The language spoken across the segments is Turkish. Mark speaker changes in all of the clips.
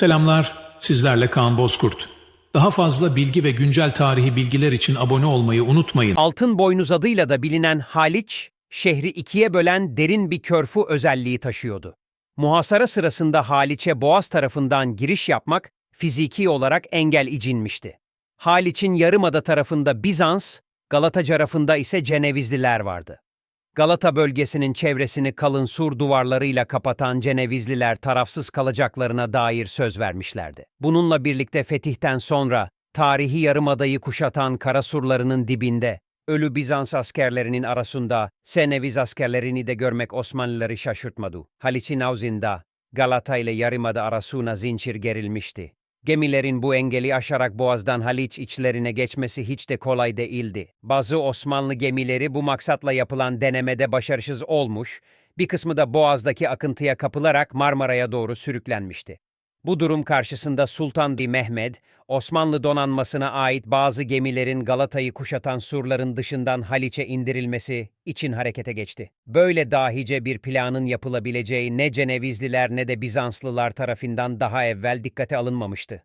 Speaker 1: Selamlar, sizlerle Kaan Bozkurt. Daha fazla bilgi ve güncel tarihi bilgiler için abone olmayı unutmayın.
Speaker 2: Altın boynuz adıyla da bilinen Haliç, şehri ikiye bölen derin bir körfü özelliği taşıyordu. Muhasara sırasında Haliç'e Boğaz tarafından giriş yapmak fiziki olarak engel icinmişti. Haliç'in yarımada tarafında Bizans, Galata tarafında ise Cenevizliler vardı. Galata bölgesinin çevresini kalın sur duvarlarıyla kapatan Cenevizliler tarafsız kalacaklarına dair söz vermişlerdi. Bununla birlikte fetihten sonra tarihi yarımadayı kuşatan kara surlarının dibinde ölü Bizans askerlerinin arasında Seneviz askerlerini de görmek Osmanlıları şaşırtmadı. Haliç'in avzında Galata ile yarımada arasına zincir gerilmişti. Gemilerin bu engeli aşarak Boğaz'dan Haliç içlerine geçmesi hiç de kolay değildi. Bazı Osmanlı gemileri bu maksatla yapılan denemede başarısız olmuş, bir kısmı da Boğaz'daki akıntıya kapılarak Marmara'ya doğru sürüklenmişti. Bu durum karşısında Sultan Di Mehmed, Osmanlı donanmasına ait bazı gemilerin Galata'yı kuşatan surların dışından Haliç'e indirilmesi için harekete geçti. Böyle dahice bir planın yapılabileceği ne Cenevizliler ne de Bizanslılar tarafından daha evvel dikkate alınmamıştı.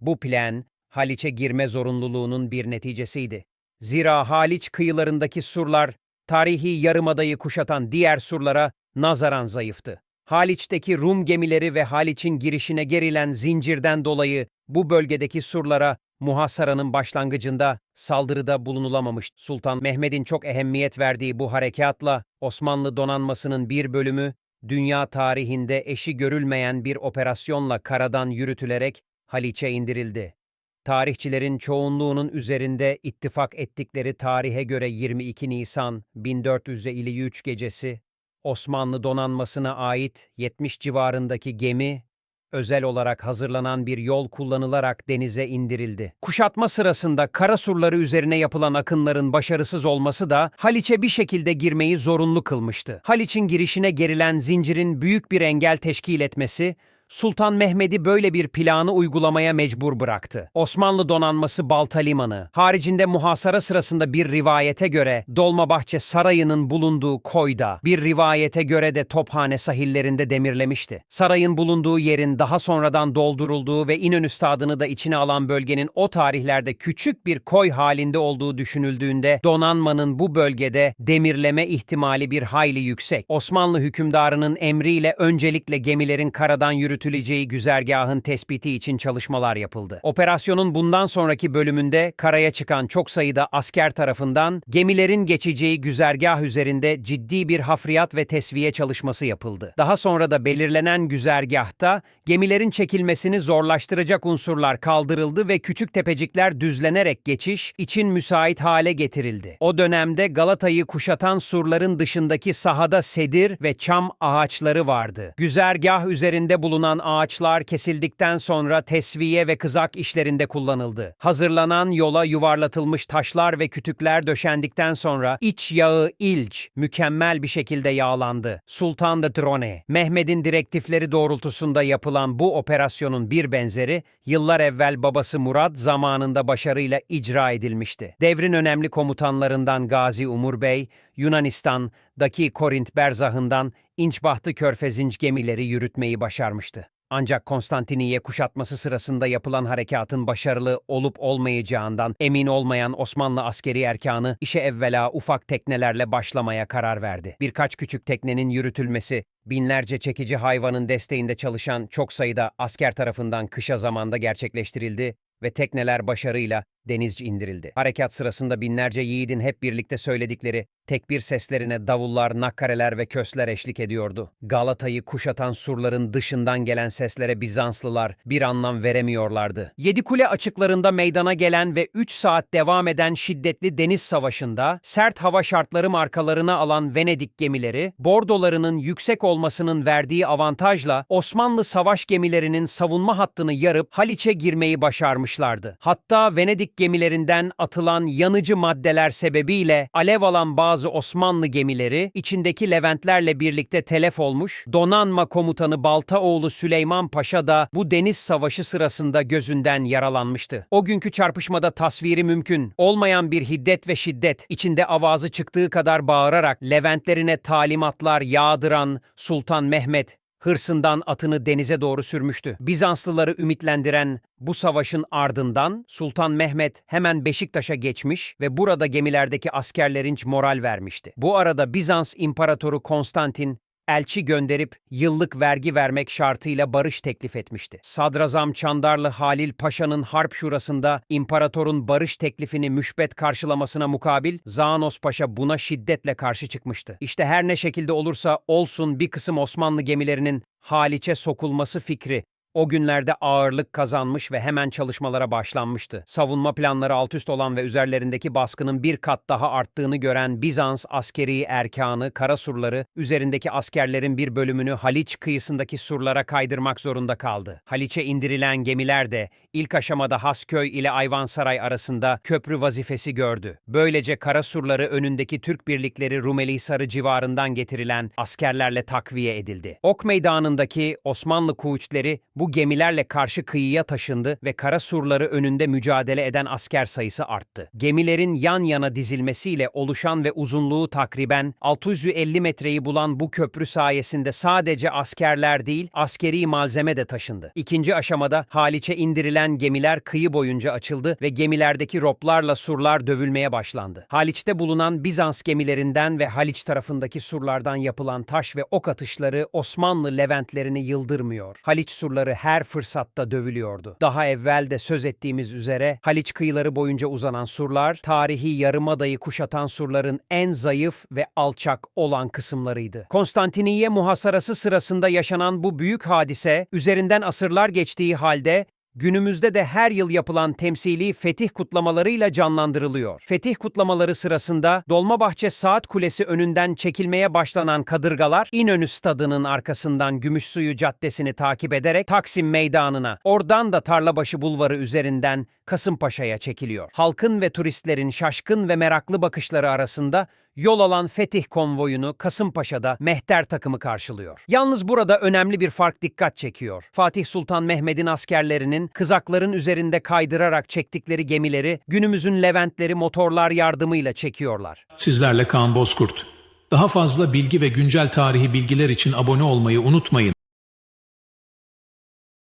Speaker 2: Bu plan, Haliç'e girme zorunluluğunun bir neticesiydi. Zira Haliç kıyılarındaki surlar, tarihi yarımadayı kuşatan diğer surlara nazaran zayıftı. Haliç'teki Rum gemileri ve Haliç'in girişine gerilen zincirden dolayı bu bölgedeki surlara muhasaranın başlangıcında saldırıda bulunulamamış. Sultan Mehmet'in çok ehemmiyet verdiği bu harekatla Osmanlı donanmasının bir bölümü dünya tarihinde eşi görülmeyen bir operasyonla karadan yürütülerek Haliç'e indirildi. Tarihçilerin çoğunluğunun üzerinde ittifak ettikleri tarihe göre 22 Nisan 1453 gecesi Osmanlı donanmasına ait 70 civarındaki gemi, özel olarak hazırlanan bir yol kullanılarak denize indirildi. Kuşatma sırasında kara surları üzerine yapılan akınların başarısız olması da Haliç'e bir şekilde girmeyi zorunlu kılmıştı. Haliç'in girişine gerilen zincirin büyük bir engel teşkil etmesi, Sultan Mehmet'i böyle bir planı uygulamaya mecbur bıraktı. Osmanlı donanması Balta Limanı, haricinde muhasara sırasında bir rivayete göre Dolmabahçe Sarayı'nın bulunduğu koyda, bir rivayete göre de Tophane sahillerinde demirlemişti. Sarayın bulunduğu yerin daha sonradan doldurulduğu ve İnönü Stadı'nı da içine alan bölgenin o tarihlerde küçük bir koy halinde olduğu düşünüldüğünde donanmanın bu bölgede demirleme ihtimali bir hayli yüksek. Osmanlı hükümdarının emriyle öncelikle gemilerin karadan yürütülmesi yürütüleceği güzergahın tespiti için çalışmalar yapıldı. Operasyonun bundan sonraki bölümünde karaya çıkan çok sayıda asker tarafından gemilerin geçeceği güzergah üzerinde ciddi bir hafriyat ve tesviye çalışması yapıldı. Daha sonra da belirlenen güzergahta gemilerin çekilmesini zorlaştıracak unsurlar kaldırıldı ve küçük tepecikler düzlenerek geçiş için müsait hale getirildi. O dönemde Galata'yı kuşatan surların dışındaki sahada sedir ve çam ağaçları vardı. Güzergah üzerinde bulunan ağaçlar kesildikten sonra tesviye ve kızak işlerinde kullanıldı. Hazırlanan yola yuvarlatılmış taşlar ve kütükler döşendikten sonra iç yağı ilç mükemmel bir şekilde yağlandı. Sultan da Drone, Mehmet'in direktifleri doğrultusunda yapılan bu operasyonun bir benzeri yıllar evvel babası Murad zamanında başarıyla icra edilmişti. Devrin önemli komutanlarından Gazi Umur Bey, Yunanistan'daki Korint Berzahı'ndan İnçbahtı Körfezinç gemileri yürütmeyi başarmıştı. Ancak Konstantiniye kuşatması sırasında yapılan harekatın başarılı olup olmayacağından emin olmayan Osmanlı askeri erkanı işe evvela ufak teknelerle başlamaya karar verdi. Birkaç küçük teknenin yürütülmesi, binlerce çekici hayvanın desteğinde çalışan çok sayıda asker tarafından kışa zamanda gerçekleştirildi ve tekneler başarıyla denizci indirildi. Harekat sırasında binlerce yiğidin hep birlikte söyledikleri tekbir seslerine davullar, nakkareler ve kösler eşlik ediyordu. Galata'yı kuşatan surların dışından gelen seslere Bizanslılar bir anlam veremiyorlardı. Yedikule açıklarında meydana gelen ve 3 saat devam eden şiddetli deniz savaşında sert hava şartları markalarına alan Venedik gemileri, bordolarının yüksek olmasının verdiği avantajla Osmanlı savaş gemilerinin savunma hattını yarıp Haliç'e girmeyi başarmışlardı. Hatta Venedik gemilerinden atılan yanıcı maddeler sebebiyle alev alan bazı Osmanlı gemileri içindeki Leventlerle birlikte telef olmuş, donanma komutanı Baltaoğlu Süleyman Paşa da bu deniz savaşı sırasında gözünden yaralanmıştı. O günkü çarpışmada tasviri mümkün olmayan bir hiddet ve şiddet içinde avazı çıktığı kadar bağırarak Leventlerine talimatlar yağdıran Sultan Mehmet hırsından atını denize doğru sürmüştü. Bizanslıları ümitlendiren bu savaşın ardından Sultan Mehmet hemen Beşiktaş'a geçmiş ve burada gemilerdeki askerlerin moral vermişti. Bu arada Bizans İmparatoru Konstantin elçi gönderip yıllık vergi vermek şartıyla barış teklif etmişti. Sadrazam Çandarlı Halil Paşa'nın harp şurasında imparatorun barış teklifini müşbet karşılamasına mukabil Zanos Paşa buna şiddetle karşı çıkmıştı. İşte her ne şekilde olursa olsun bir kısım Osmanlı gemilerinin Haliç'e sokulması fikri o günlerde ağırlık kazanmış ve hemen çalışmalara başlanmıştı. Savunma planları alt üst olan ve üzerlerindeki baskının bir kat daha arttığını gören Bizans askeri erkanı, kara surları, üzerindeki askerlerin bir bölümünü Haliç kıyısındaki surlara kaydırmak zorunda kaldı. Haliç'e indirilen gemiler de ilk aşamada Hasköy ile Ayvansaray arasında köprü vazifesi gördü. Böylece kara surları önündeki Türk birlikleri Rumelihisarı civarından getirilen askerlerle takviye edildi. Ok meydanındaki Osmanlı kuğuçları bu gemilerle karşı kıyıya taşındı ve kara surları önünde mücadele eden asker sayısı arttı. Gemilerin yan yana dizilmesiyle oluşan ve uzunluğu takriben 650 metreyi bulan bu köprü sayesinde sadece askerler değil, askeri malzeme de taşındı. İkinci aşamada Haliç'e indirilen gemiler kıyı boyunca açıldı ve gemilerdeki roplarla surlar dövülmeye başlandı. Haliç'te bulunan Bizans gemilerinden ve Haliç tarafındaki surlardan yapılan taş ve ok atışları Osmanlı Leventlerini yıldırmıyor. Haliç surları her fırsatta dövülüyordu. Daha evvel de söz ettiğimiz üzere Haliç kıyıları boyunca uzanan surlar, tarihi yarımadayı kuşatan surların en zayıf ve alçak olan kısımlarıydı. Konstantiniye muhasarası sırasında yaşanan bu büyük hadise, üzerinden asırlar geçtiği halde Günümüzde de her yıl yapılan temsili fetih kutlamalarıyla canlandırılıyor. Fetih kutlamaları sırasında Dolmabahçe Saat Kulesi önünden çekilmeye başlanan kadırgalar İnönü Stadı'nın arkasından Gümüşsuyu Caddesi'ni takip ederek Taksim Meydanı'na, oradan da Tarlabaşı Bulvarı üzerinden Kasımpaşa'ya çekiliyor. Halkın ve turistlerin şaşkın ve meraklı bakışları arasında yol alan Fetih konvoyunu Kasımpaşa'da Mehter takımı karşılıyor. Yalnız burada önemli bir fark dikkat çekiyor. Fatih Sultan Mehmet'in askerlerinin kızakların üzerinde kaydırarak çektikleri gemileri günümüzün Leventleri motorlar yardımıyla çekiyorlar.
Speaker 1: Sizlerle Kaan Bozkurt. Daha fazla bilgi ve güncel tarihi bilgiler için abone olmayı unutmayın.